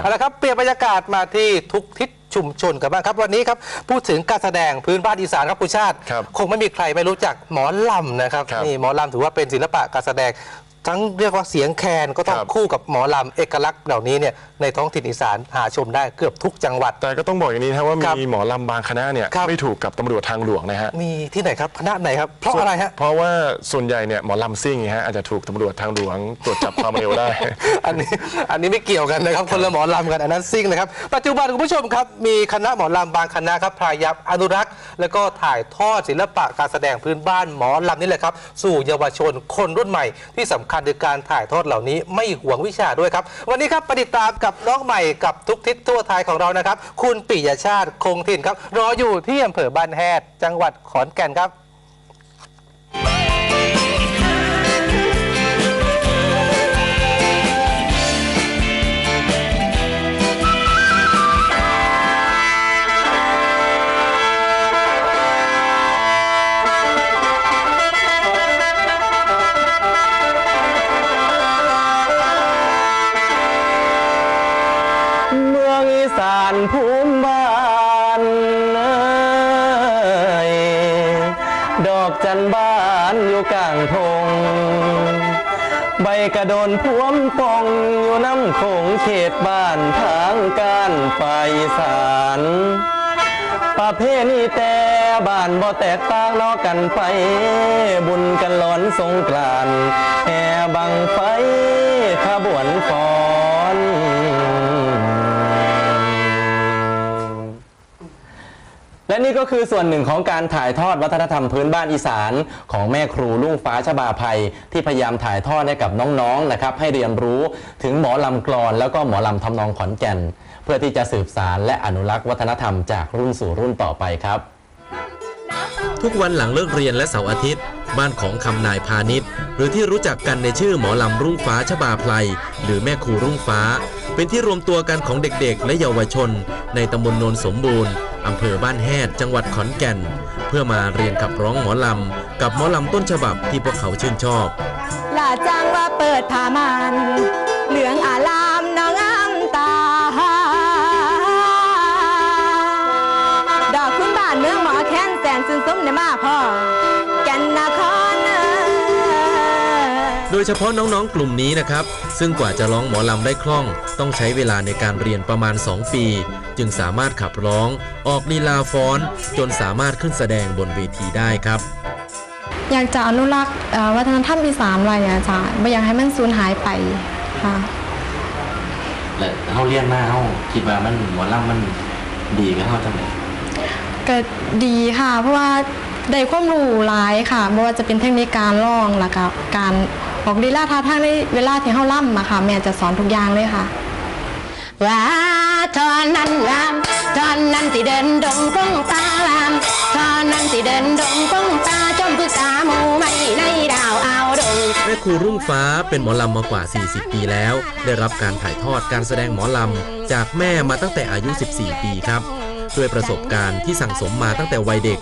เอาละครับเปลี่ยนบรรยากาศมาที่ทุกทิศชุมชนกันบ้างครับวันนี้ครับพูดถึงการแสดงพื้นบ้านอีสานครับคุณชาติครับคงไม่มีใครไม่รู้จักหมอลำนะครับครับนี่หมอลำถือว่าเป็นศิลปะการแสดง ทั้งเรียกว่าเสียงแคนก็ต้องครับ คู่กับหมอลำเอกลักษณ์เหล่านี้เนี่ยในท้องถิ่นอีสานหาชมได้เกือบทุกจังหวัด แต่ก็ต้องบอกอย่างนี้นะครับว่าครับมีหมอลำบางคณะเนี่ยครับ ไม่ถูกกับตำรวจทางหลวงนะฮะ มีที่ไหนครับคณะไหนครับ เพราะอะไรฮะ เพราะว่าส่วนใหญ่เนี่ยหมอลำซิ่งฮะอาจจะถูกตำรวจทางหลวงตรวจจับความเร็วได้ อันนี้อันนี้ไม่เกี่ยวกันนะครับคนละหมอลำกันอันนั้นซิ่งนะครับ ปัจจุบันคุณผู้ชมครับ มีคณะหมอลำบางคณะครับพยายามอนุรักษ์ แล้วก็ถ่ายทอดศิลปะการแสดงพื้นบ้านหมอลำนี่แหละครับ สู่เยาวชนคนรุ่นใหม่ ที่สำคัญคือการถ่ายทอดเหล่านี้ไม่หวงวิชาด้วยครับ วันนี้ครับปฏิตามกับน้องใหม่กับทุกทิศทั่วไทยของเรานะครับ คุณปิยชาติคงถิ่นครับรออยู่ที่อำเภอบ้านแฮดจังหวัดขอนแก่นครับ อกจันบ้านอยู่กลางทง ใบกระโดนพวมปองอยู่น้ำโขงเขตบ้านทางการฝ่ายอีสานประเพณีแต่บ้านบ่แตกต่างนอกกันไป บุญกันหลอนสงกรานแห่บังไฟขบวนฟ้อน และนี่ก็คือส่วนหนึ่งของการถ่ายทอดวัฒนธรรมพื้นบ้านอีสานของแม่ครูลุงฟ้าชบาภัย ที่พยายามถ่ายทอดให้กับน้องๆนะครับให้เรียนรู้ถึงหมอลำกรอนแล้วก็หมอลำทำนองขอนแก่น เพื่อที่จะสืบสารและอนุรักษ์วัฒนธรรมจากรุ่นสู่รุ่นต่อไปครับ ทุกวันหลังเลิกเรียนและเสาร์อาทิตย์ บ้านของคำนายพาณิชย์ หรือที่รู้จักกันในชื่อหมอลำรุ่งฟ้าชบาไพลหรือแม่ครูรุ่งฟ้า เป็นที่รวมตัวกันของเด็กๆ และเยาวชน ในตำบลโนนสมบูรณ์ อำเภอบ้านแฮดจังหวัดขอนแก่น เพื่อมาเรียนขับร้องหมอลำ กับหมอลำต้นฉบับที่พวกเขาชื่นชอบลาจ้างว่าเปิดผ้ามันเหลืองอาลา โดยเฉพาะน้องๆกลุ่มนี้นะครับ ซึ่งกว่าจะร้องหมอลำได้คล่อง ต้องใช้เวลาในการเรียนประมาณ 2 ปี จึงสามารถขับร้อง ออกลีลาฟ้อน จนสามารถขึ้นแสดงบนเวทีได้ครับ อยากจะอนุรักษ์เอ่อวัฒนธรรมอีสานไว้อะจ้ะไม่อยากให้มันสูญหายไปค่ะและเขาเรียนมาเขาคิดว่ามันหมอลำมันดีกับเขาจังเลยก็ดีค่ะ เพราะว่าได้ความรู้หลายค่ะไม่ว่าจะเป็นเทคนิคการร้องแล้วก็การ ออกลีลาท่าทางในเวลาที่เฮาล่ำอะค่ะ แม่จะสอนทุกอย่างเลยค่ะ ว่าทอนนั้นลามทอนนั้นที่เดินดงก้งตาลามทอนนั้นที่เดินดงก้งตาจอมพึกษาหมูไม่ในดาวเอาดง แม่ครูรุ่งฟ้าเป็นหมอลำมากว่า 40 ปีแล้ว ได้รับการถ่ายทอดการแสดงหมอลำ จากแม่มาตั้งแต่อายุ 14 ปีครับ ด้วยประสบการณ์ที่สั่งสมมาตั้งแต่วัยเด็ก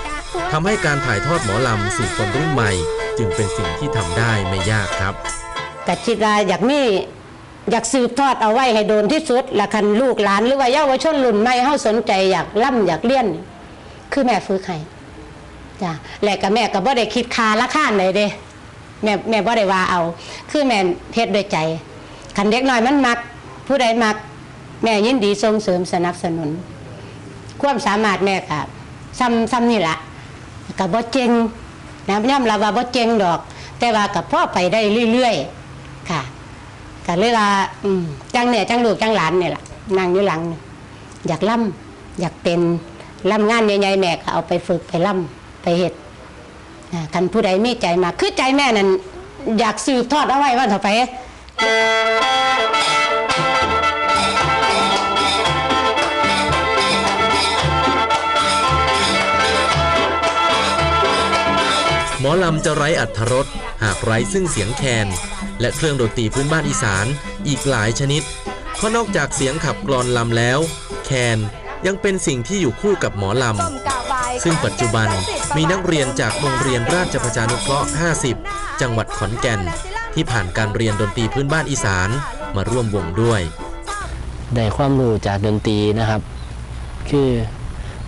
ทำให้การถ่ายทอดหมอลำสู่คนรุ่นใหม่ จึงเป็นสิ่งที่ทำได้ไม่ยากครับก็คิดว่าอยากมีอยากสืบทอดเอาไว้ให้โดนที่สุดและคันลูกหลานหรือว่าเยาวชนรุ่นใหม่เฮาสนใจอยากล่ำอยากเรียน คือแม่ฝึกให้จ้ะและก็แม่ก็บ่ได้คิดค่าราคาไหนเด้แม่แม่บ่ได้ว่าเอา คือแม่เฮ็ดด้วยใจคันเด็กน้อยมันมัก ผู้ใดมัก แม่ยินดีส่งเสริมสนับสนุน ความสามารถแม่ก็ซ้ำซ้ำนี่แหละก็บ่เจงนะย่ำลาว่าบ่เจงดอก แต่ว่ากับพ่อไปได้เรื่อยๆ ค่ะก็เว่าอืมจังเนี่ยจังลูกจังหลานเนี่ยล่ะนั่งอยู่หลัง อยากล่ำอยากเป็นล่ำงานใหญ่ๆแม่ก็เอาไปฝึกไปล่ำไปเฮ็ดอ่าคันผู้ใดมีใจมาคือใจแม่นั่นอยากสืบทอดเอาไว้ว่าต่อไป หมอลำจะไร้อัธรสหากไร้ซึ่งเสียงแคน และเครื่องดนตรีพื้นบ้านอีสานอีกหลายชนิดเพราะนอกจากเสียงขับกลอนลำแล้ว แคนยังเป็นสิ่งที่อยู่คู่กับหมอลำ ซึ่งปัจจุบันมีนักเรียนจากโรงเรียนราชประชานุเคราะห์ 50 จังหวัดขอนแก่น ที่ผ่านการเรียนดนตรีพื้นบ้านอีสานมาร่วมวงด้วย ได้ความรู้จากดนตรีนะครับ คือ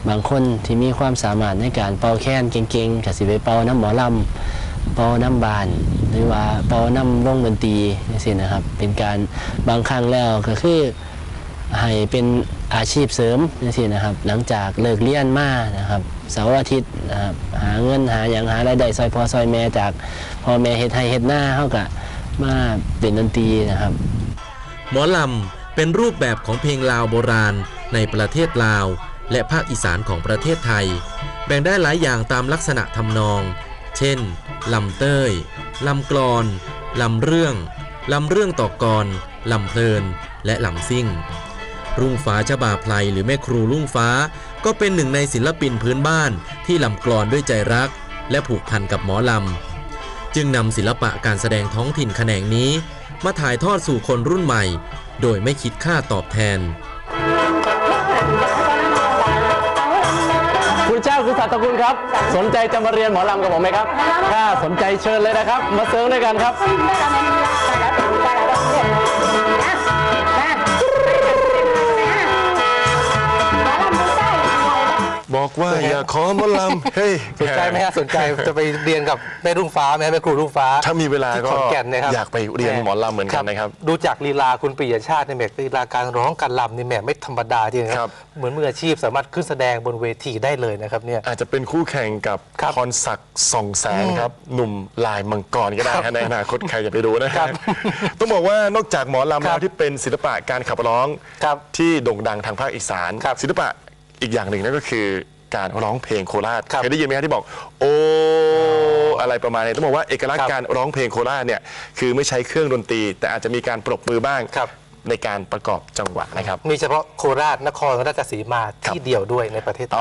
บางคนที่มีความสามารถในการเป่าแค้นเก่งๆกับสิไปเป่าน้ำหมอลำเป่าน้ำบาน หรือว่าเป่าน้ำวงดนตรีนี่สินะครับ เป็นการบางครั้งแล้วก็คือให้เป็นอาชีพเสริมนี่สินะครับ หลังจากเลิกเรียนมานะครับเสาร์อาทิตย์นะครับหาเงินหาอย่างหารายได้ซอยพอซอยแม่จากพ่อแม่เฮ็ดให้เฮ็ดหน้าเขากะมาเป็นดนตรีนะครับ หมอลำเป็นรูปแบบของเพลงลาวโบราณในประเทศลาว และภาคอีสานของประเทศไทย แบ่งได้หลายอย่างตามลักษณะทำนอง เช่น ลำเต้ย ลำกลอน ลำเรื่อง ลำเรื่องต่อกรลำเพลิน และลำซิ่ง รุ่งฟ้าชบาไพลหรือแม่ครูรุ่งฟ้า ก็เป็นหนึ่งในศิลปินพื้นบ้านที่ลำกลอนด้วยใจรัก และผูกพันกับหมอลำ จึงนำศิลปะการแสดงท้องถิ่นแขนงนี้ มาถ่ายทอดสู่คนรุ่นใหม่ โดยไม่คิดค่าตอบแทน คุณเจ้าคุณสัตกุลครับ สนใจจะมาเรียนหมอลำกับผมไหมครับ ถ้าสนใจเชิญเลยนะครับ มาเซิร์งด้วยกันครับ บอกว่าอย่าขอหมอลำเฮ้ยสนใจไหมฮะสนใจจะไปเรียนกับแม่รุ่งฟ้าไหมแม่ครูรุ่งฟ้า ถ้ามีเวลาที่ก็ขอนแก่นนะครับอยากไปเรียนหมอลำเหมือนกันนะครับ ดูจากลีลาคุณปิยชาติในยแหมลีลาการร้องการลำนี่แหมไม่ธรรมดาจริงๆคครัรับบเหมือนมืออาชีพสามารถขึ้นแสดงบนเวทีได้เลยนะครับเนี่ยอาจจะเป็นคู่แข่งกับครับพรศักดิ์ส่องแสงครับหนุ่มลายมังกรก็ได้ฮะในอนาคตใครจะไปดูนะคครัรับบต้องบอกว่านอกจากหมอลำครัแล้บวที่เป็นศิลปะการขับร้องครับที่โด่งดังทางภาคอีสานครับศิลปะอีกอย่างหนึ่งนั่นก็คือ การร้องเพลงโคราชครับเคยได้ยินไหมครับที่บอก โออะไรประมาณนี้ต้องบอกว่าเอกลักษครัณ์บการร้องเพลงโคราชเนี่ยคือไม่ใช้เครื่องดนตรี แต่อาจจะมีการปรบมือบ้างครับในการประกอบจังหวะนะครับ มีเฉพาะโคราชนครราชสีมาที่เดียวด้วยในประเทศไทย